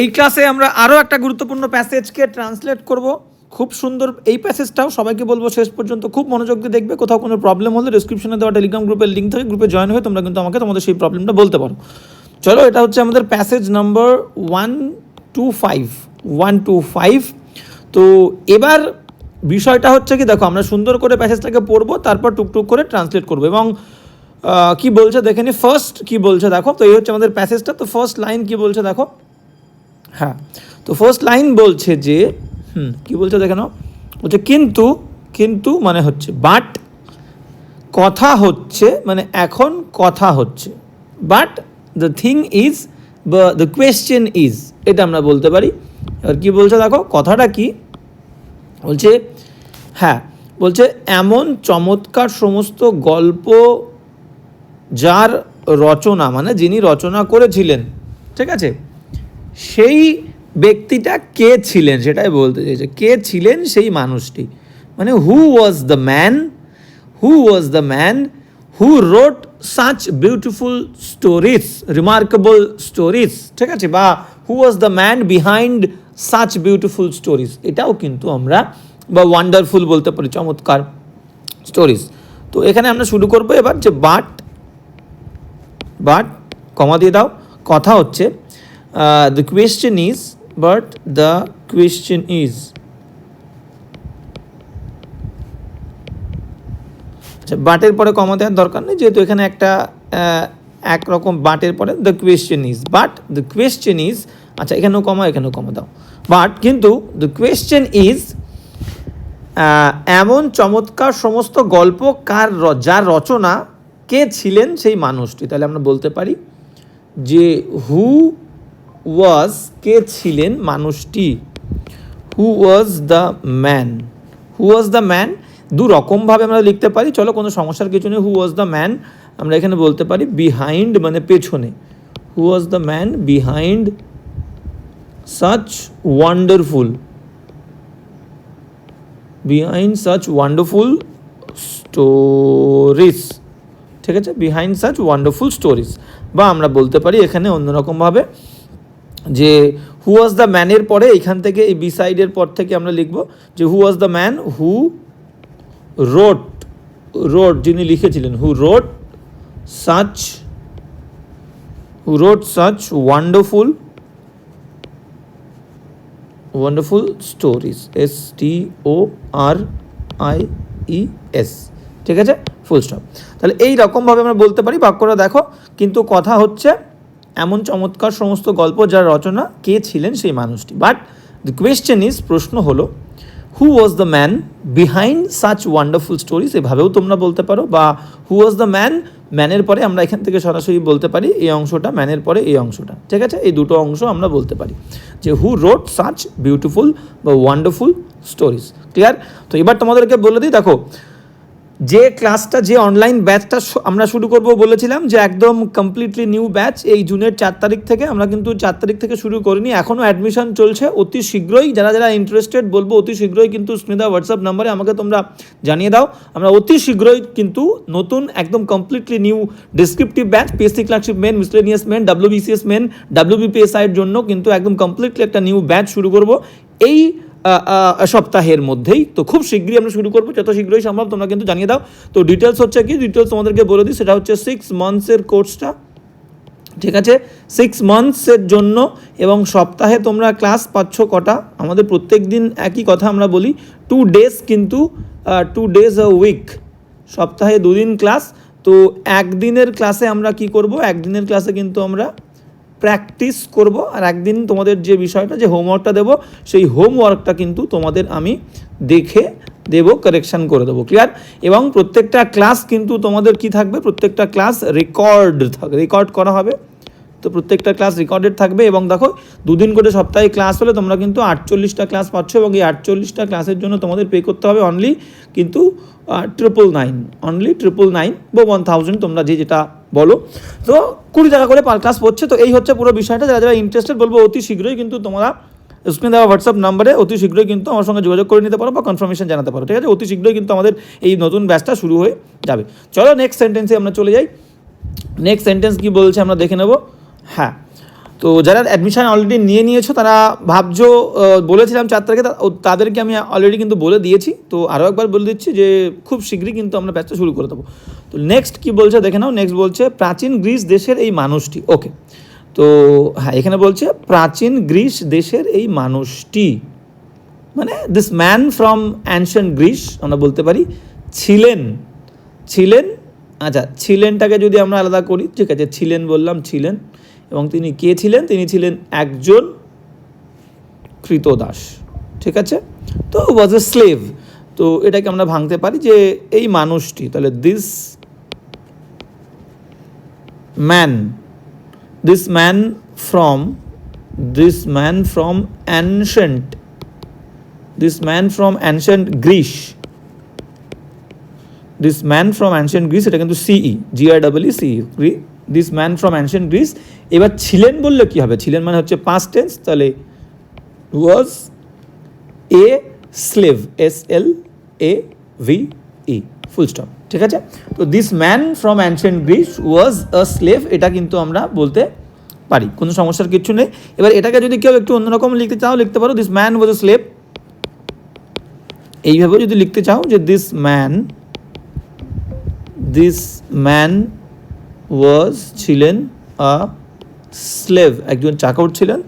এই ক্লাসে আমরা আরও একটা গুরুত্বপূর্ণ প্যাসেজকে ট্রান্সলেট করব। খুব সুন্দর এই প্যাসেজটাও সবাইকে বলব, শেষ পর্যন্ত খুব মনোযোগ দিয়ে দেখবে। কোথাও কোনো প্রবলেম হলে ডিসক্রিপশনে দেওয়া টেলিগ্রাম গ্রুপের লিঙ্ক থেকে গ্রুপে জয়েন হয়ে তোমরা কিন্তু আমাকে তোমাদের সেই প্রবলেমটা বলতে পারো। চলো, এটা হচ্ছে আমাদের passage number one two five one two five তো এবার বিষয়টা হচ্ছে কি, দেখো, আমরা সুন্দর করে প্যাসেজটাকে পড়ব, তারপর টুকটুক করে ট্রান্সলেট করব এবং কি বলছে দেখে নি? ফার্স্ট কি বলছে দেখো, তো এই হচ্ছে আমাদের প্যাসেজটা তো ফার্স্ট লাইন কি বলছে দেখো? হ্যাঁ তো ফার্স্ট লাইন বলছে যে, হুম, কী বলছে দেখে নাও বলছে, কিন্তু কিন্তু মানে হচ্ছে বাট কথা হচ্ছে মানে এখন কথা হচ্ছে। বাট দ্য থিং ইজ বা দ্য কোয়েশ্চেন ইজ এটা আমরা বলতে পারি। এবার কী বলছে দেখো, কথাটা কি? বলছে হ্যাঁ বলছে, এমন চমৎকার সমস্ত গল্প যার রচনা মানে যিনি রচনা করেছিলেন, ঠিক আছে? সেই ব্যক্তিটা কে ছিলেন? সেটাই বলতে চাইছে। কে ছিলেন সেই মানুষটি? মানে who was the man who was the man who wrote such beautiful stories remarkable stories ঠিক আছে? বা who was the man behind such beautiful stories এটাও কিন্তু আমরা বা ওয়ান্ডারফুল বলতে পারি, চমৎকার স্টোরিজ তো এখানে আমরা শুরু করব এবার যে বাট বাট কমা দিয়ে দাও। কথা হচ্ছে the question is but the question is আচ্ছা বাটের পরে কমা দেওয়ার দরকার নেই, যেহেতু এখানে একটা একরকম বাটের পরে the question is but the question is আচ্ছা এখানেও কমা এখানেও কমা দাও। বাট কিন্তু দ্য কোয়েশ্চেন ইজ এমন চমৎকার সমস্ত গল্প কার যার রচনা কে ছিলেন সেই মানুষটি? তাহলে আমরা বলতে পারি যে হু ওয়াজ কে ছিলেন মানুষটি? Who was the man who was the man দু রকমভাবে আমরা লিখতে পারি, চলো কোনো সমস্যার কিছু নেই। হু ওয়াজ দ্য ম্যান আমরা এখানে বলতে পারি বিহাইন্ড মানে পেছনে। Who was the man behind such wonderful behind such wonderful stories ঠিক আছে? বিহাইন্ড সাচ ওয়ান্ডারফুল স্টোরিজ বা আমরা বলতে পারি, এখানে অন্যরকমভাবে যে হু ওয়াজ দ্য ম্যানের পরে এখান থেকে এই বি সাইডের পর থেকে আমরা লিখব যে who was the man who wrote wrote যিনি লিখেছিলেন who wrote such who wrote such wonderful wonderful stories S T O R I E S ঠিক আছে? ফুল স্টপ তাহলে এই রকমভাবে আমরা বলতে পারি, বাক্যটা দেখো, কিন্তু কথা হচ্ছে এমন চমৎকার সমস্ত গল্প যার রচনা কে ছিলেন সেই মানুষটি। বাট দ্য কোয়েশ্চেন ইজ প্রশ্ন হলো who was the man behind such wonderful stories এভাবেও তোমরা বলতে পারো, বা হু ওয়াজ দ্য ম্যান ম্যানের পরে আমরা এখান থেকে সরাসরি বলতে পারি, এই অংশটা, ম্যানের পরে এই অংশটা। ঠিক আছে? এই দুটো অংশ আমরা বলতে পারি, যে হু রোড সাচ বিউটিফুল বা ওয়ান্ডারফুল স্টোরিজ ক্লিয়ার তো এবার তোমাদেরকে বলে দিই, দেখো যে ক্লাসটা, যে অনলাইন ব্যাচটা আমরা শুরু করব বলেছিলাম যে একদম কমপ্লিটলি নিউ ব্যাচ এই জুনের চার তারিখ থেকে আমরা কিন্তু চার তারিখ থেকে শুরু করিনি এখনও অ্যাডমিশন চলছে অতি শীঘ্রই। যারা যারা ইন্টারেস্টেড বলব, অতি শীঘ্রই কিন্তু স্মিতা হোয়াটসঅ্যাপ নাম্বারে আমাকে তোমরা জানিয়ে দাও। আমরা অতি শীঘ্রই কিন্তু নতুন একদম completely new descriptive batch PSC clerkship main miscellaneous main WBCS main ডাব্লিউবিপিএসআইয়ের জন্য কিন্তু একদম কমপ্লিটলি একটা নিউ ব্যাচ শুরু করব। এই সপ্তাহের মধ্যেই। তো খুব শীঘ্রই আমরা শুরু করব, যত শীঘ্রই সম্ভব তোমরা কিন্তু জানিয়ে দাও। তো ডিটেলস হচ্ছে কি? ডিটেলস তোমাদেরকে বলে দিই, সেটা হচ্ছে সিক্স মান্থসের কোর্সটা ঠিক আছে? সিক্স মান্থসের জন্য এবং সপ্তাহে তোমরা ক্লাস পাচ্ছ কটা? আমাদের প্রত্যেক দিন একই কথা আমরা বলি টু ডেজ কিন্তু টু ডেজ আ উইক সপ্তাহে দুদিন ক্লাস তো একদিনের ক্লাসে আমরা কি করব? একদিনের ক্লাসে কিন্তু আমরা প্র্যাকটিস করব। আর একদিন তোমাদের যে বিষয়টা, যে হোমওয়ার্কটা দেব, সেই হোমওয়ার্কটা কিন্তু তোমাদের আমি দেখে দেব কারেকশান করে দেবো ক্লিয়ার এবং প্রত্যেকটা ক্লাস কিন্তু তোমাদের কি থাকবে? প্রত্যেকটা ক্লাস রেকর্ড রেকর্ড করা হবে। তো প্রত্যেকটা ক্লাস রেকর্ডেড থাকবে এবং দেখো দুদিন করে সপ্তাহে ক্লাস হলে তোমরা কিন্তু আটচল্লিশটা ক্লাস পাচ্ছ এবং এই আটচল্লিশটা ক্লাসের জন্য তোমাদের পে করতে হবে অনলি কিন্তু triple nine only triple nine বা ওয়ান থাউজেন্ড তোমরা যে যেটা বলো। তো কুড়ি টাকা করে পার ক্লাস পড়ছে, তো এই হচ্ছে পুরো বিষয়টা। যারা যারা ইন্টারেস্টেড বলব অতি শীঘ্রই কিন্তু তোমরা স্ক্রিনে দেওয়া হোয়াটসঅ্যাপ নাম্বারে অতি শীঘ্রই কিন্তু আমার সঙ্গে যোগাযোগ করে নিতে পারো বা কনফার্মেশন জানাতে পারো, ঠিক আছে? অতি শীঘ্রই কিন্তু আমাদের এই নতুন ব্যাচটা শুরু হয়ে যাবে। চলো নেক্সট সেন্টেন্সে আমরা চলে যাই। নেক্সট সেন্টেন্স কি বলছে আমরা দেখে নেব। হ্যাঁ। তো যারা অ্যাডমিশন অলরেডি নিয়ে নিয়েছো, তারা ভাবছ বলেছিলাম চার তারিখে তাদেরকে আমি অলরেডি কিন্তু বলে দিয়েছি। তো আরও একবার বলে দিচ্ছি যে, খুব শীঘ্রই কিন্তু আমরা ব্যাচটা শুরু করে দেবো। তো নেক্সট কি বলছে দেখে নাও নেক্সট বলছে, প্রাচীন গ্রিস দেশের এই মানুষটি। ওকে তো হ্যাঁ এখানে বলছে, প্রাচীন গ্রিস দেশের এই মানুষটি। মানে this man from ancient Greece আমরা বলতে পারি, ছিলেন। ছিলেন আচ্ছা ছিলেনটাকে যদি আমরা আলাদা করি, ঠিক আছে, ছিলেন বললাম, ছিলেন। এবং তিনি কে ছিলেন? তিনি ছিলেন একজন কৃতদাস ঠিক আছে? তো ওয়াজ এ স্লেভ তো এটাকে আমরা ভাঙতে পারি যে এই মানুষটি, তাহলে this man this man from this man from ancient this man from ancient Greece this man from ancient Greece, এটা কিন্তু C G R double C this man from ancient Greece এবার ছিলেন বললে কি হবে? ছিলেন মানে হচ্ছে পাঁচ টেন্স তাহলে was a slave S L A V E full stop ঠিক আছে? তো this man from ancient Greece was a slave এটা কিন্তু আমরা বলতে পারি, কোনো সমস্যার কিছু নেই। এবার এটাকে যদি কেউ একটু অন্যরকম লিখতে চাও, লিখতে পারো this man was a slave এইভাবে যদি লিখতে চাও যে this man this man was ছিলেন আ স্লেভ একজন চাকর ছিলেন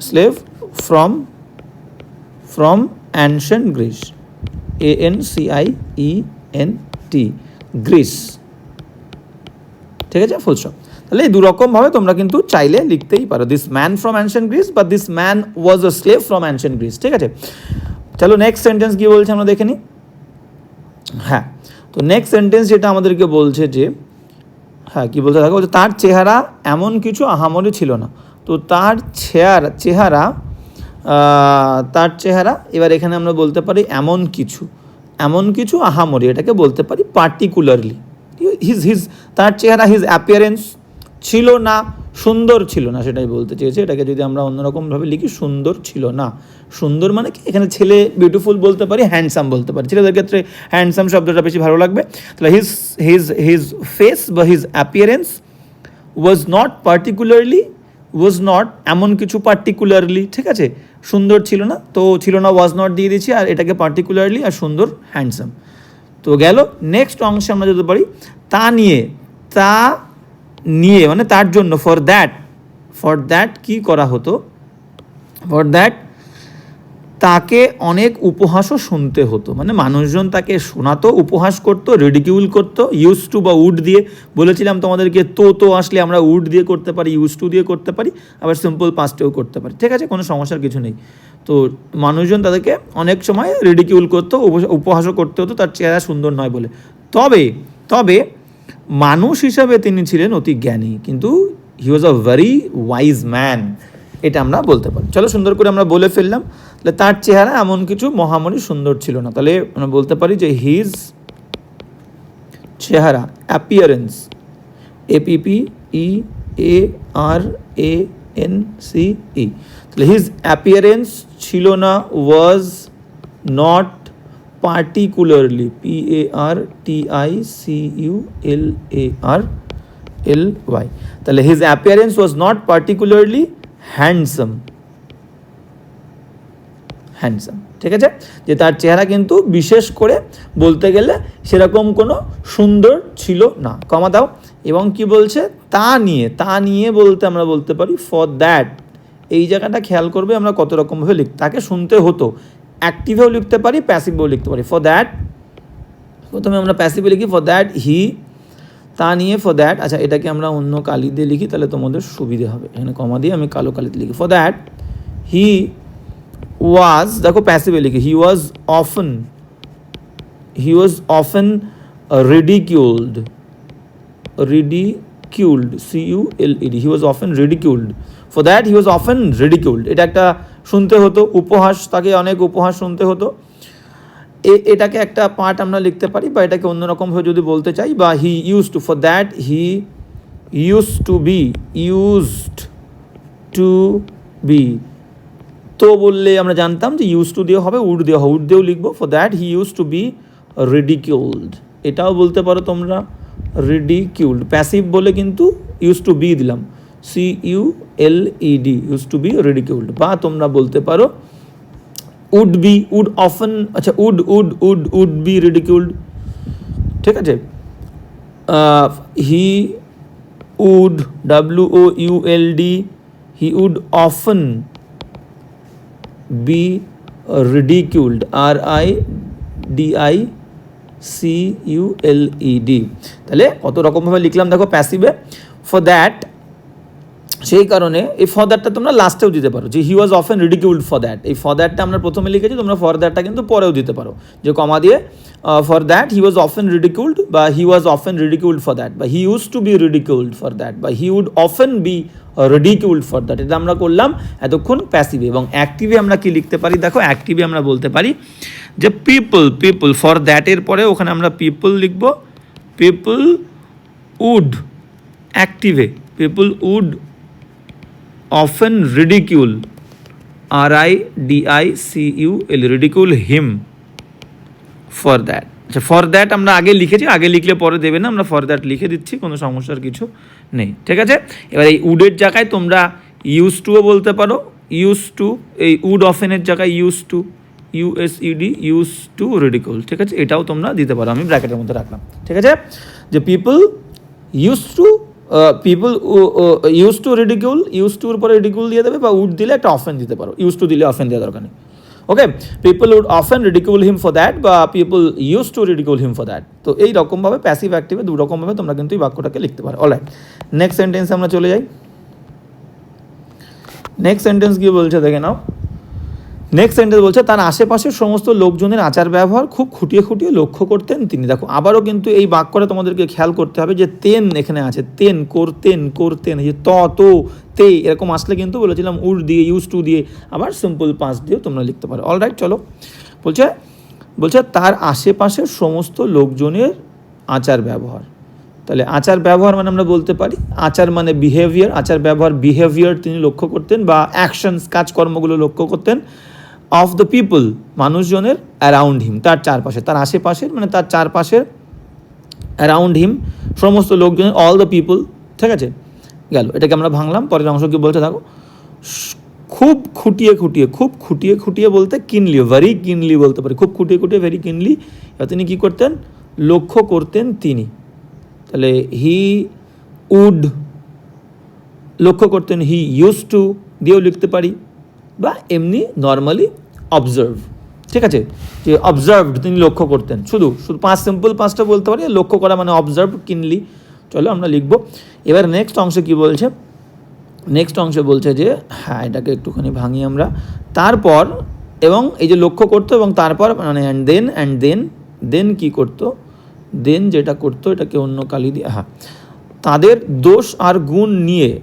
slave from from ancient Greece A N C I E N T Greece ঠিক আছে? ফুল স্টপ তাহলে এই দুরকমভাবে তোমরা কিন্তু চাইলে লিখতেই পারো this man from ancient Greece বা this man was a slave from ancient Greece ঠিক আছে? চলো নেক্সট সেন্টেন্স কি বলছে আমরা দেখে নিই হ্যাঁ তো নেক্সট সেন্টেন্স যেটা আমাদেরকে বলছে যে হ্যাঁ কি বলতে থাকো? তার চেহারা এমন কিছু আহামরি ছিল না। তো তার চেহারা চেহারা তার চেহারা, এবার এখানে আমরা বলতে পারি এমন কিছু এমন কিছু আহামরি, এটাকে বলতে পারি পার্টিকুলারলি হিজ হিজ তার চেহারা হিজ অ্যাপিয়ারেন্স ছিল না। সুন্দর ছিল না সেটাই বলতে চেয়েছে। এটাকে যদি আমরা অন্যরকমভাবে লিখি, সুন্দর ছিল না। সুন্দর মানে কি? এখানে ছেলে বিউটিফুল বলতে পারি হ্যান্ডসাম বলতে পারি। ছেলেদের ক্ষেত্রে হ্যান্ডসাম শব্দটা বেশি ভালো লাগবে। তাহলে হিজ হিজ হিজ ফেস বা his appearance was not particularly was not এমন কিছু পার্টিকুলারলি ঠিক আছে? সুন্দর ছিল না, তো ছিল না ওয়াজ নট দিয়ে দিচ্ছি আর এটাকে পার্টিকুলারলি আর সুন্দর হ্যান্ডসাম তো গেল নেক্সট অংশে আমরা যেতে পারি, তা নিয়ে, তা নিয়ে মানে তার জন্য ফর দ্যাট ফর দ্যাট কি করা হতো? ফর দ্যাট তাকে অনেক উপহাসও শুনতে হতো। মানে মানুষজন তাকে শোনাতো, উপহাস করতো রেডিকিউল করতো ইউজ টু বা উড দিয়ে। বলেছিলাম তোমাদেরকে, তো তো আসলে আমরা উড দিয়ে করতে পারি ইউজ টু দিয়ে করতে পারি, আবার সিম্পল পাস্টেও করতে পারি। ঠিক আছে, কোনো সমস্যার কিছু নেই। তো মানুষজন তাদেরকে অনেক সময় রেডিকিউল করতো উপ- উপহাসও করতে হতো, তার চেহারা সুন্দর নয় বলে। তবে তবে মানুষ হিসাবে তিনি ছিলেন অতি জ্ঞানী, কিন্তু he was a very wise man এটা আমরা বলতে পারি। চলো সুন্দর করে আমরা বলে ফেললাম, তাহলে তার চেহারা এমন কিছু মহামারী সুন্দর ছিল না। তাহলে আমরা বলতে পারি যে হিজ চেহারা appearance A P P E A R A N C E তাহলে হিজ অ্যাপিয়ারেন্স ছিল না was not particularly P A R T I C U L A R L Y তাহলে his appearance was not particularly handsome handsome ঠিক আছে? যে তার চেহারা কিন্তু বিশেষ করে বলতে গেলে সেরকম কোনো সুন্দর ছিল না। কমা দাও। এবং কি বলছে? তা নিয়ে তা নিয়ে বলতে আমরা বলতে পারি ফর দ্যাট এই জায়গাটা খেয়াল করবে আমরা কত রকমভাবে লিখ তাকে শুনতে হতো। অ্যাক্টিভেও লিখতে পারি প্যাসিভেও লিখতে পারি। ফর দ্যাট প্রথমে আমরা প্যাসিভে লিখি ফর দ্যাট হি তা নিয়ে ফর দ্যাট আচ্ছা এটাকে আমরা অন্য কালি দিয়ে লিখি, তাহলে তোমাদের সুবিধে হবে। এখানে কমা দিয়ে আমি কালো কালিতে লিখি। ফর দ্যাট হি ওয়াজ দেখো প্যাসিভে লিখি he was often he was often ridiculed ridiculed C U L E D he was often ridiculed for that he was often ridiculed এটা একটা শুনতে হতো, উপহাস, তাকে অনেক উপহাস শুনতে হতো। এ, এটাকে একটা পার্ট আমরা লিখতে পারি বা এটাকে অন্যরকমভাবে যদি বলতে চাই, বা he use to for that he use to be used to be তো বললে আমরা জানতাম যে ইউজ টু দিয়ে হবে উড দিয়ে হবে উড দিয়েও লিখব। For that he use to be ridiculed এটাও বলতে পারো তোমরা রিডিকিউলড প্যাসিভ বলে কিন্তু ইউজ টু বি দিলাম। C U L E D use to be ridiculed বা তোমরা বলতে পারো উড বি উড অফেন আচ্ছা would would would would be ridiculed ঠিক আছে? He would W O U L D he would often be ridiculed R I D I C U L E D তাহলে কত রকমভাবে লিখলাম? দেখো প্যাসিভে for that সেই কারণে এই ফর দ্যাটটা তোমরা লাস্টেও দিতে পারো। যে he was often ridiculed for that এই ফর দ্যাটটা আমরা প্রথমে লিখেছি, তোমরা ফর দ্যাটটা কিন্তু পরেও দিতে পারো। যে কমা দিয়ে for that he was often ridiculed বা he was often ridiculed for that বা he use to be ridiculed for that বা he would often be ridiculed for that এটা আমরা করলাম এতক্ষণ প্যাসিভে এবং অ্যাক্টিভে আমরা কি লিখতে পারি? দেখো অ্যাক্টিভে আমরা বলতে পারি যে পিপল পিপল ফর দ্যাটের পরে ওখানে আমরা পিপল লিখব। People would অ্যাক্টিভে people would often ridicule, r i d i c u l, ridicule him for that. আচ্ছা ফর দ্যাট আমরা আগে লিখেছি, আগে লিখলে পরে দেবে না, আমরা ফর দ্যাট লিখে দিচ্ছি, কোনো সমস্যার কিছু নেই, ঠিক আছে? এবার এই উডের জায়গায় তোমরা ইউজ টুও বলতে পারো ইউজ টু এই উড অফেনের জায়গায় use to U S E D use to ridicule ঠিক আছে? এটাও তোমরা দিতে পারো, আমি ব্র্যাকেটের মধ্যে রাখলাম, ঠিক আছে? যে people use to people use to ridicule use টুর পরে রিডিকিউল দিয়ে দেবে বা উড দিলে একটা অফেন দিতে পারো। ইউজ টু দিলে অফেন দেওয়া দরকার নেই। Okay people would often ridicule him for that বা people use to ridicule him for that তো এই রকমভাবে প্যাসিভ অ্যাক্টিভে দু রকমভাবে তোমরা কিন্তু এই বাক্যটাকে লিখতে পারো। অলরাইট নেক্সট সেন্টেন্সে আমরা চলে যাই। নেক্সট সেন্টেন্স কি বলছে দেখে নাও। নেক্সট সেন্টেন্স বলছে, তার আশেপাশের সমস্ত লোকজনের আচার ব্যবহার খুব খুঁটিয়ে খুঁটিয়ে লক্ষ্য করতেন তিনি। দেখো, আবারও কিন্তু এই বাক্যটা তোমাদেরকে খেয়াল করতে হবে যে তেন এখানে আছে, তেন, করতেন করতেন যে ত, তো, তে, এরকম আসলে কিন্তু বলেছিলাম উড দিয়ে ইউজ টু দিয়ে, আবার সিম্পল পাঁচ দিয়েও তোমরা লিখতে পারো। অল রাইট চলো। বলছে বলছে, তার আশেপাশের সমস্ত লোকজনের আচার ব্যবহার। তাহলে আচার ব্যবহার মানে আমরা বলতে পারি, আচার মানে বিহেভিয়ার আচার ব্যবহার বিহেভিয়ার তিনি লক্ষ্য করতেন বা অ্যাকশনস কাজকর্মগুলো লক্ষ্য করতেন। অফ দ্য পিপল মানুষজনের অ্যারাউন্ড হিম তার চারপাশে, তার আশেপাশের মানে তার চারপাশের অ্যারাউন্ড হিম সমস্ত লোকজনের অল দ্য পিপল ঠিক আছে? গেল, এটাকে আমরা ভাঙলাম, পরের অংশ কি বলতে থাকো খুব খুঁটিয়ে খুঁটিয়ে, খুব খুঁটিয়ে খুঁটিয়ে বলতে কিনলি ভেরি কিনলি বলতে পারি, খুব খুঁটিয়ে খুঁটিয়ে ভেরি কিনলি তিনি কী করতেন? লক্ষ্য করতেন তিনি। তাহলে হি উড লক্ষ্য করতেন হি ইউজ টু দিয়েও লিখতে পারি। বা এমনি নর্মালি অবজার্ভ ঠিক আছে? যে অবজার্ভড তিনি লক্ষ্য করতেন। শুধু শুধু পাঁচ সিম্পল পাঁচটা বলতে পারি, লক্ষ্য করা মানে অবজার্ভ কিনলি চলো আমরা লিখব। এবার নেক্সট অংশে কি বলছে? নেক্সট অংশে বলছে যে হ্যাঁ এটাকে একটুখানি ভাঙি আমরা। তারপর, এবং এই যে লক্ষ্য করতো এবং তারপর মানে অ্যান্ড দেন অ্যান্ড দেন দেন কি করতো? দেন যেটা করতো, এটাকে অন্য কালি দিয়ে হ্যাঁ। তাদের দোষ আর গুণ নিয়ে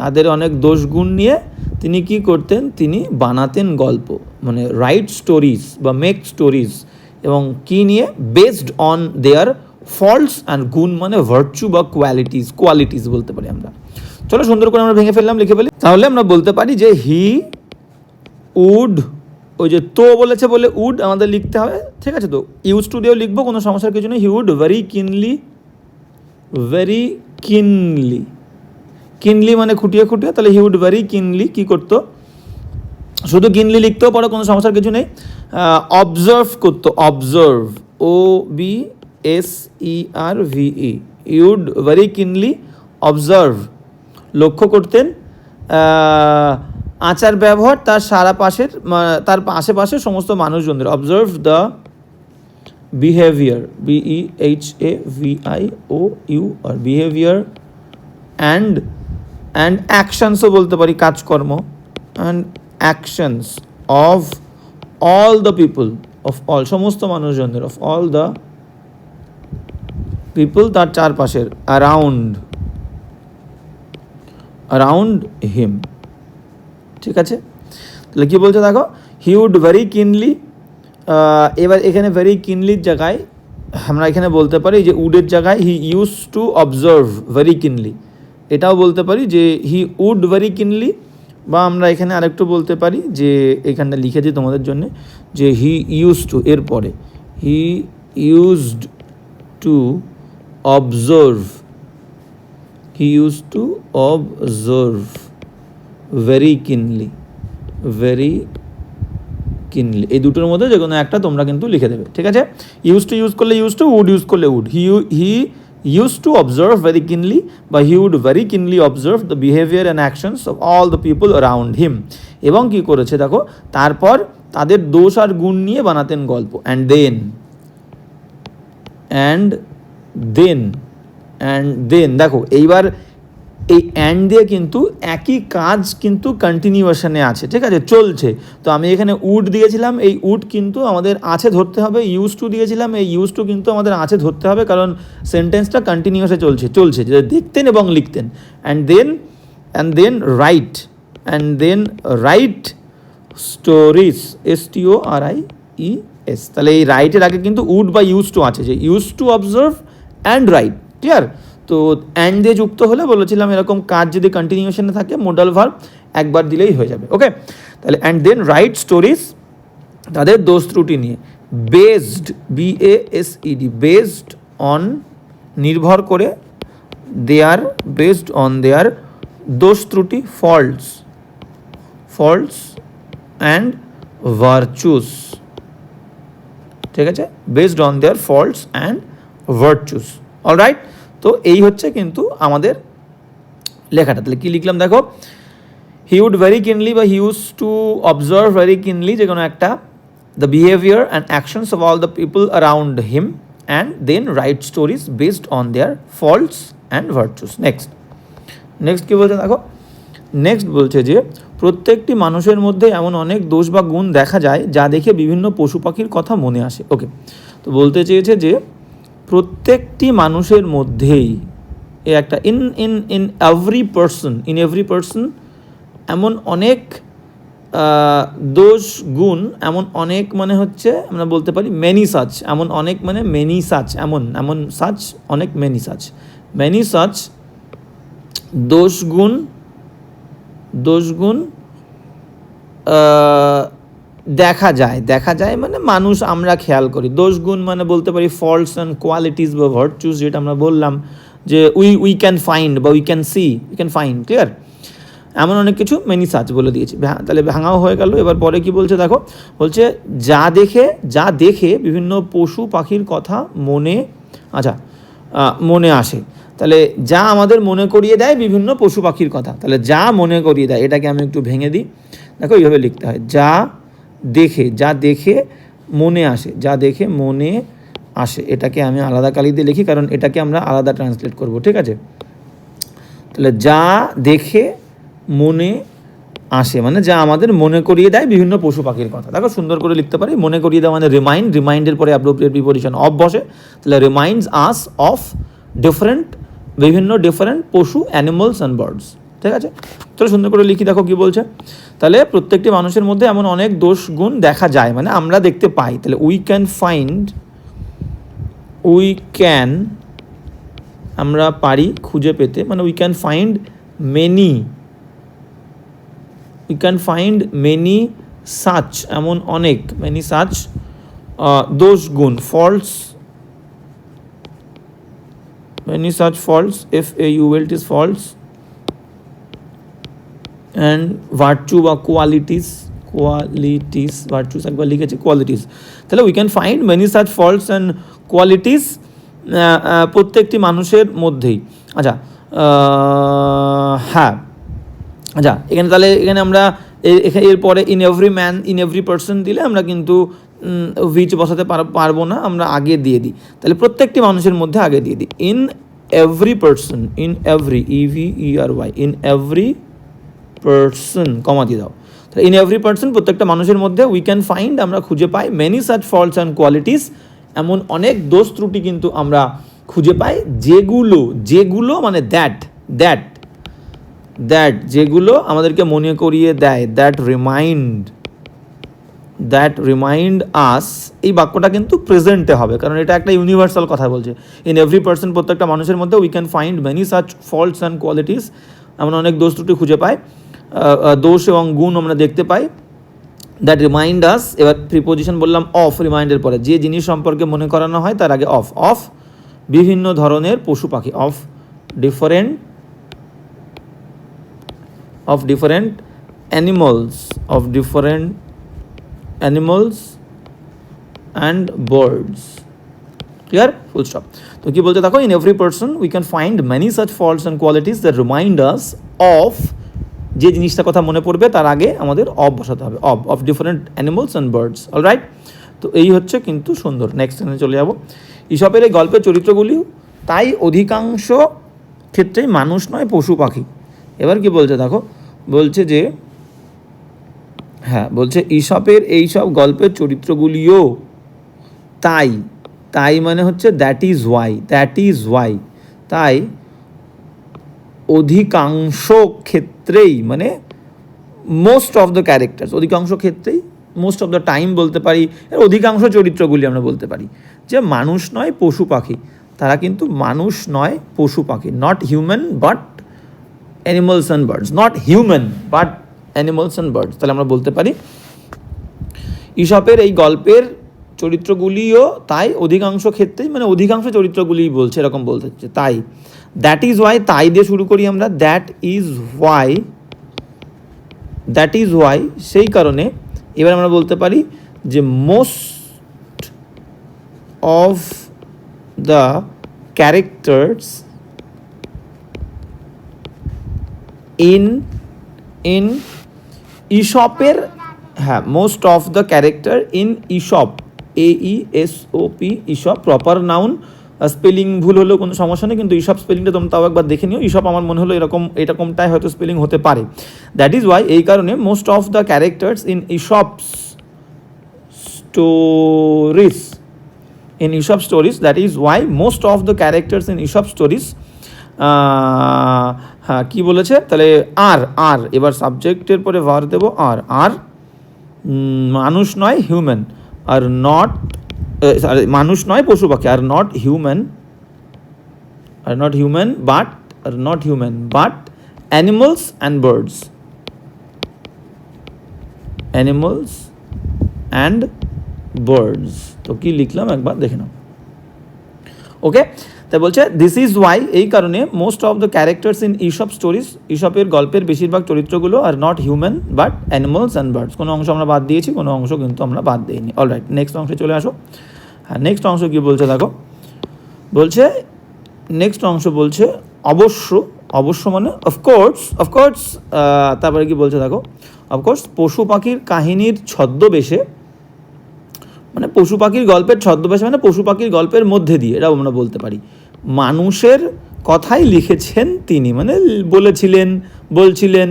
তাদের অনেক দোষ গুণ নিয়ে তিনি কি করতেন? তিনি বানাতেন গল্প মানে রাইট স্টোরিজ বা মেক স্টোরিজ এবং কি নিয়ে? Based on their faults and গুণ মানে ভার্চু বা কোয়ালিটিস কোয়ালিটিস বলতে পারি আমরা। চলো সুন্দর করে আমরা ভেঙে ফেললাম, লিখে ফেলি। তাহলে আমরা বলতে পারি যে হি উড ওই যে তো বলেছে বলে উড আমাদের লিখতে হবে। ঠিক আছে তো? ইউজ টু দিয়েও লিখব, কোনো সমস্যার কিছু নেই। He would very keenly very keenly keenly মানে খুঁটিয়ে খুঁটিয়ে, তাহলে হি উড ভেরি কিনলি, কী করতো? শুধু কিনলি লিখতেও পারো, কোনো সমস্যার কিছু নেই। অবজার্ভ করতো observe O B S E R V E would very keenly observe লক্ষ্য করতেন। আচার ব্যবহার তার সারা পাশের তার আশেপাশে সমস্ত মানুষজনদের observe the behaviour B E H A V I O U R behaviour and and অ্যাকশনসও বলতে পারি কাজকর্ম. And actions of all the people of all সমস্ত মানুষজনদের অফ অল দ্য পিপল তার চারপাশের অ্যারাউন্ড অ্যারাউন্ড হিম ঠিক আছে? তাহলে কী বলছে দেখো? হি উড ভেরি কিনলি এবার এখানে ভেরি কিনলির জায়গায়, আমরা এখানে বলতে পারি যে উডের জায়গায় he use to observe very keenly এটাও বলতে পারি যে হি উড ভেরি কিনলি বা আমরা এখানে আরেকটু বলতে পারি যে এখানটা লিখেছি তোমাদের জন্য যে হি ইউজ টু এর পরে he used to observe he use to observe very keenly very keenly এই দুটোর মধ্যে যে কোনো একটা তোমরা কিন্তু লিখে দেবে, ঠিক আছে? ইউজ টু ইউজ করলে ইউজ টু উড ইউজ করলে would he he use to observe very keenly বা he would very keenly observe the behaviour and actions of all the people around him এবং কি করেছে দেখো? তারপর তাদের দোষ আর গুণ নিয়ে বানাতেন গল্প। And then and then and then দেখো, এইবার এই অ্যান্ড দিয়ে কিন্তু একই কাজ কিন্তু কন্টিনিউশনে আছে, ঠিক আছে? চলছে। তো আমি এখানে উড দিয়েছিলাম, এই উড কিন্তু আমাদের আছে ধরতে হবে ইউজ টু দিয়েছিলাম, এই ইউজ টু কিন্তু আমাদের আছে ধরতে হবে, কারণ সেন্টেন্সটা কন্টিনিউয়াসে চলছে চলছে, যে দেখতেন এবং লিখতেন। And then and then write and then write stories S T O R I E S তাহলে এই রাইটের আগে কিন্তু উড বা ইউজ টু আছে, যে use to observe and write clear তো অ্যান্ড দিয়ে যুক্ত হলে বলেছিলাম এরকম কাজ যদি কন্টিনিউশনে থাকে মোডাল ভার্ব একবার দিলেই হয়ে যাবে ওকে তাহলে অ্যান্ড দেন রাইট স্টোরিজ তাদের দোষ ত্রুটি নিয়ে। Based B S E D based on নির্ভর করে দেয়ার বেসড অন দেয়ার দোষ ত্রুটি ফল্টস ফল্টস অ্যান্ড ভার্চুস ঠিক আছে? Based on their faults and virtues all right তো এই হচ্ছে কিন্তু আমাদের লেখাটা। তাহলে কী লিখলাম দেখো? হি উড ভেরি কিনলি বা he use to observe very keenly যে কোনো একটা the behaviour and actions of all the people around him and then write stories based on their faults and virtues next next কী বলছে দেখো? Next বলছে যে, প্রত্যেকটি মানুষের মধ্যে এমন অনেক দোষ বা গুণ দেখা যায় যা দেখে বিভিন্ন পশু পাখির কথা মনে আসে। ওকে তো বলতে চেয়েছে যে প্রত্যেকটি মানুষের মধ্যেই এ একটা in in in every person in every person এমন অনেক দোষ গুণ, এমন অনেক মানে হচ্ছে আমরা বলতে পারি মেনি সাচ এমন অনেক মানে মেনি সাচ এমন এমন সাচ অনেক মেনি সাচ মেনি সাচ দোষ গুণ দোষ গুণ দেখা যায় দেখা যায় মানে মানুষ আমরা খেয়াল করি। দোষ গুণ মানে বলতে পারি ফল্টস অ্যান্ড কোয়ালিটিস বা ভার্চুস যেটা আমরা বললাম যে উই উই ক্যান ফাইন্ড বা we can see we can find clear এমন অনেক কিছু মেনি সার্চ বলে দিয়েছি। তাহলে ভাঙাও হয়ে গেল। এবার পরে কি বলছে দেখো? বলছে, যা দেখে যা দেখে বিভিন্ন পশু পাখির কথা মনে আচ্ছা মনে আসে। তাহলে যা আমাদের মনে করিয়ে দেয় বিভিন্ন পশু পাখির কথা। তাহলে যা মনে করিয়ে দেয়, এটাকে আমি একটু ভেঙে দিই। দেখো এইভাবে লিখতে হয়। যা দেখে, যা দেখে মনে আসে, যা দেখে মনে আসে। এটাকে আমি আলাদা কালি দিয়ে লিখি কারণ এটাকে আমরা আলাদা ট্রান্সলেট করব, ঠিক আছে? তাহলে যা দেখে মনে আসে মানে যা আমাদের মনে করিয়ে দেয় বিভিন্ন পশু পাখির কথা। দেখো, সুন্দর করে লিখতে পারি, মনে করিয়ে দেওয়া মানে রিমাইন্ড রিমাইন্ডের পরে অ্যাপ্রোপ্রিয়েট প্রিপোজিশন অফ বসে। তাহলে রিমাইন্ডস আস অফ ডিফারেন্ট বিভিন্ন ডিফারেন্ট পশু অ্যানিমালস অ্যান্ড বার্ডস ঠিক আছে? চলো সুন্দর করে লিখি, দেখো কি বলছে। তাহলে প্রত্যেকটি মানুষের মধ্যে এমন অনেক দোষ গুণ দেখা যায় মানে আমরা দেখতে পাই। তাহলে we can find we can আমরা পারি খুঁজে পেতে মানে we can find many we can find many such এমন অনেক মেনি সাচ দোষ গুণ faults many such faults F A U L S faults and virtue বা কোয়ালিটিস কোয়ালিটিস ভার্চুস একবার লিখেছে কোয়ালিটিস তাহলে we can find many such faults and qualities প্রত্যেকটি মানুষের মধ্যেই। আচ্ছা হ্যাঁ। আচ্ছা এখানে তাহলে এখানে আমরা এরপরে in every man in every person দিলে আমরা কিন্তু ভিচ বসাতে পার- পারব না, আমরা আগে দিয়ে দিই। তাহলে প্রত্যেকটি মানুষের মধ্যে আগে দিয়ে দিই। In every person in every E V E R Y in every person comma দিয়ে দাও। তাহলে ইন এভরি পার্সন প্রত্যেকটা মানুষের মধ্যে উই ক্যান ফাইন্ড আমরা খুঁজে পাই many such faults and qualities এমন অনেক দোষ ত্রুটি কিন্তু আমরা খুঁজে পাই যেগুলো যেগুলো মানে দ্যাট দ্যাট দ্যাট যেগুলো আমাদেরকে মনে করিয়ে দেয় that remind that remind us এই বাক্যটা কিন্তু প্রেজেন্টে হবে। কারণ এটা একটা ইউনিভার্সাল কথা বলছে। ইন এভরি পার্সন প্রত্যেকটা মানুষের মধ্যে we can find many such faults and qualities আমরা অনেক দোষ ত্রুটি খুঁজে আহ, দোষ এবং গুণ আমরা দেখতে পাই। দ্যাট রিমাইন্ড আস এবার প্রিপোজিশন বললাম অফ রিমাইন্ডের পরে। যে জিনিস সম্পর্কে মনে করানো হয়, তার আগে অফ অফ বিভিন্ন ধরনের পশু পাখি। Of different of different animals of different animals and birds clear full stop তো কি বলতে দেখো in every person we can find many such faults and qualities that remind us of যে জিনিসটা কথা মনে পড়বে, তার আগে আমাদের অফ বসাতে হবে। Of of different animals and birds all right তো এই হচ্ছে কিন্তু সুন্দর। নেক্সট সেনে চলে যাব। ইসবের এই গল্পের চরিত্রগুলি, তাই অধিকাংশ ক্ষেত্রেই মানুষ নয়, পশু পাখি। এবার কি বলছে দেখো, বলছে যে হ্যাঁ বলছে ঈশপের এইসব গল্পের চরিত্রগুলিও তাই তাই মানে হচ্ছে that is why that is why তাই অধিকাংশ ক্ষেত্রেই মানে মোস্ট অফ দ্য ক্যারেক্টার্স অধিকাংশ ক্ষেত্রেই মোস্ট অফ দ্য টাইম বলতে পারি অধিকাংশ চরিত্রগুলি আমরা বলতে পারি যে মানুষ নয়, পশু পাখি। তারা কিন্তু মানুষ নয়, পশু পাখি not human but animals and birds not human but animals and birds তাহলে আমরা বলতে পারি ঈশপের এই গল্পের চরিত্রগুলিও তাই অধিকাংশ ক্ষেত্রেই মানে অধিকাংশ চরিত্রগুলিই বলছে, এরকম বলতে হচ্ছে, তাই। দ্যাট ইজ ওয়াই তাই দিয়ে শুরু করি আমরা। That is why that is why সেই কারণে এবার আমরা বলতে পারি যে most of the characters in in ইশপের হ্যাঁ most of the character in Aesop A E S O P Aesop proper noun spelling ভুল হলেও কোনো সমস্যা নেই, কিন্তু ইশপ স্পেলিংটা তোমরা তাও একবার দেখে নিও ইশপ আমার মনে হলো এরকম এরকমটাই হয়তো স্পেলিং হতে পারে দ্যাট ইজ ওয়াই এই কারণে most of the characters in Aesop's stories in Aesop stories. That is why most of the characters in Aesop stories হ্যাঁ কী বলেছে তাহলে আর আর এবার সাবজেক্টের পরে ভার দেবো আর আর মানুষ নয় হিউম্যান আর নট মানুষ নয়, পশু পাখি। Are not human are not human but are not human but animals and birds animals and birds তো কি লিখলাম? একবার দেখে নাও। ওকে তাই বলছে দিস ইজ ওয়াই এই কারণে most of the characters in Aesop stories ইসবের গল্পের বেশিরভাগ চরিত্রগুলো are not human but animals and birds কোনো অংশ আমরা বাদ দিয়েছি, কোনো অংশ কিন্তু আমরা বাদ দিইনি। অল রাইট নেক্সট অংশে চলে আসো। হ্যাঁ নেক্সট অংশ কী বলছে দেখো? বলছে নেক্সট অংশ বলছে, অবশ্য অবশ্য মানে অফকোর্স অফকোর্স তারপরে কি বলছে দেখো? অফকোর্স পশু পাখির কাহিনীর ছদ্মবেশে মানে পশু পাখির গল্পের ছদ্মবেশে মানে পশু পাখির গল্পের মধ্যে দিয়ে, এটাও আমরা বলতে পারি। মানুষের কথাই লিখেছেন তিনি মানে বলেছিলেন, বলছিলেন,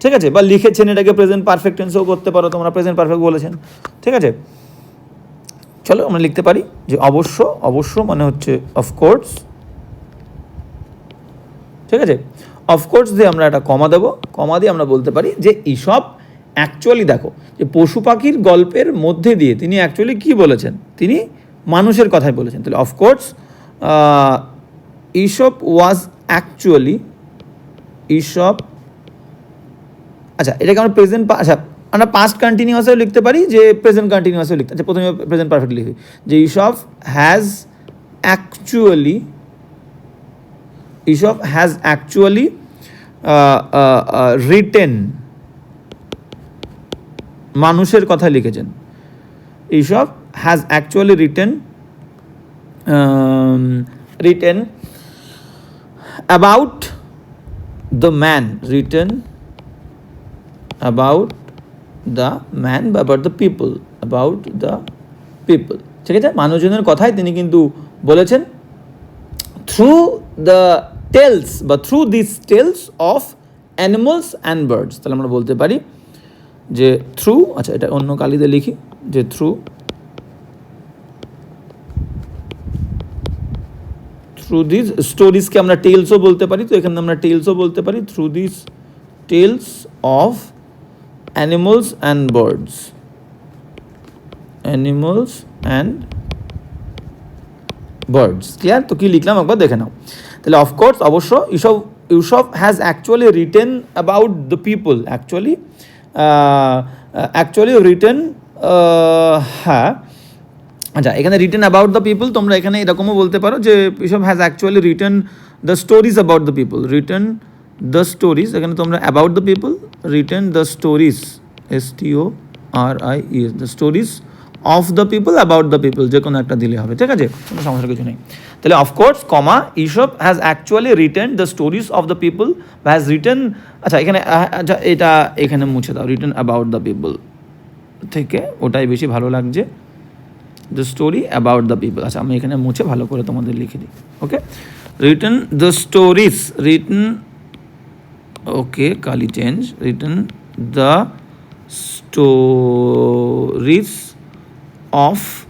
ঠিক আছে? বা লিখেছেন এটাকে প্রেজেন্ট পারফেক্ট টেন্সও করতে পারো, তোমরা প্রেজেন্ট পারফেক্ট বলেছেন, ঠিক আছে? চলো আমরা লিখতে পারি যে অবশ্য অবশ্য মানে হচ্ছে অফকোর্স ঠিক আছে? অফকোর্স দিয়ে আমরা একটা কমা দেবো কমা দিয়ে আমরা বলতে পারি যে এইসব অ্যাকচুয়ালি দেখো, যে পশু পাখির গল্পের মধ্যে দিয়ে তিনি অ্যাকচুয়ালি কী বলেছেন? তিনি মানুষের কথাই বলেছেন। তাহলে অফকোর্স ইসব ওয়াজ অ্যাকচুয়ালি ইসব আচ্ছা এটাকে আমরা প্রেজেন্ট আচ্ছা আমরা পাস্ট কন্টিনিউয়াসেও লিখতে পারি, যে প্রেজেন্ট কন্টিনিউয়াসেও লিখতে আচ্ছা প্রথমে প্রেজেন্ট পারফেক্ট লিখি, যে Aesop has actually Aesop has actually written মানুষের কথা লিখেছেন। Aesop has actually written written about the man written about the man বা about the people about the people ঠিক আছে? মানুষজনের কথাই তিনি কিন্তু বলেছেন। থ্রু দ্য টেলস বা through this tales of animals and birds তাহলে আমরা বলতে পারি যে থ্রু আচ্ছা এটা অন্য কালিতে লিখি, যে থ্রু থ্রু দিস স্টোরিজকে আমরা টেলসও বলতে পারি, তো এখানে আমরা টেলসও বলতে পারি through this tales of animals and birds animals and birds clear তো কী লিখলাম? একবার দেখে নাও। তাহলে অফকোর্স অবশ্য Aesop Aesop has actually written about the people actually actually written হ্যাঁ। আচ্ছা এখানে রিটেন অ্যাবাউট দ্য পিপল তোমরা এখানে এরকমও বলতে পারো যে Aesop has actually written the stories about the people written the stories এখানে তোমরা about the people written the stories S T O R I E the stories of the people about the people যে কোনো একটা দিলে হবে, ঠিক আছে? কোনো সমস্যার কিছু নেই। তাহলে of course comma Aesop has actually written the stories of the people has written আচ্ছা এখানে আচ্ছা এটা এখানে মুছে দাও রিটার্ন অ্যাবাউট দ্য পিপল থেকে, ওটাই বেশি ভালো লাগছে the story about the people আচ্ছা আমি এখানে মুছে ভালো করে তোমাদের লিখে দিই okay written the stories written okay Kali change written the stories of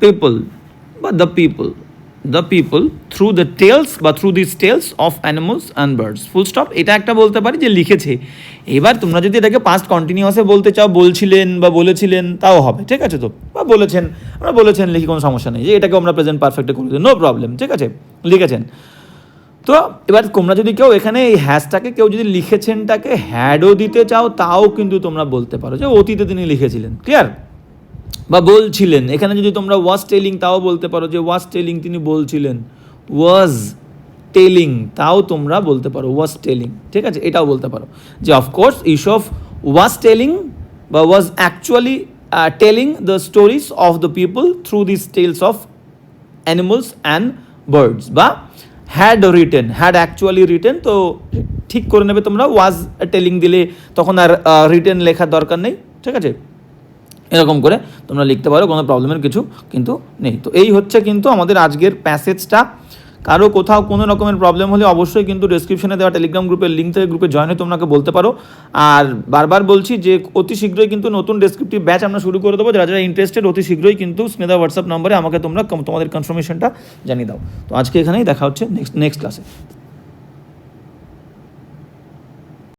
people বা the people the people through the tales বা through this tales of animals and birds full stop এটা একটা বলতে পারি যে লিখেছে। এবার তোমরা যদি এটাকে পাস্ট কন্টিনিউয়াসে বলতে চাও, বলছিলেন বা বলেছিলেন, তাও হবে। ঠিক আছে তো? বা বলেছেন, আমরা বলেছেন, লিখি কোনো সমস্যা নেই। যে এটাকে আমরা প্রেজেন্ট পারফেক্টে করে দিই নো প্রবলেম ঠিক আছে? লিখেছেন। তো এবার তোমরা যদি কেউ এখানে এই হ্যাশটাকে কেউ যদি লিখেছেনটাকে হ্যাডও দিতে চাও, তাও কিন্তু তোমরা বলতে পারো যে অতীতে তিনি লিখেছিলেন। ক্লিয়ার বা বলছিলেন। এখানে যদি তোমরা ওয়াজ টেলিং তাও বলতে পারো যে ওয়াজ টেলিং তিনি বলছিলেন। ওয়াজ টেলিং তাও তোমরা বলতে পারো ওয়াজ টেলিং ঠিক আছে? এটাও বলতে পারো। যে অফকোর্স ইসব ওয়াজ টেলিং বা was actually telling the stories of the people through this tales of animals and birds বা had written had actually written তো ঠিক করে নেবে তোমরা। ওয়াজ টেলিং দিলে তখন আর রিটেন লেখার দরকার নেই। ঠিক আছে? এরকম করে তোমরা লিখতে পারো, কোনো প্রবলেমের কিছু কিন্তু নেই। তো এই হচ্ছে কিন্তু আমাদের আজকের প্যাসেজটা কারও কোথাও কোনো রকমের প্রবলেম হলে অবশ্যই কিন্তু ডেসক্রিপশনে দেওয়া টেলিগ্রাম গ্রুপের লিঙ্ক থেকে গ্রুপে জয়েন হয়ে তোমাকে বলতে পারো। আর বারবার বলছি যে অতি শীঘ্রই কিন্তু নতুন ডেসক্রিপটিভ ব্যাচ আমরা শুরু করে দেবো। যারা যারা ইন্টারেস্টেড অতি শীঘ্রই কিন্তু স্নেদা হোয়াটসঅ্যাপ নম্বরে আমাকে তোমরা তোমাদের কনফার্মেশনটা জানিয়ে দাও। তো আজকে এখানেই দেখা হচ্ছে নেক্সট নেক্সট ক্লাসে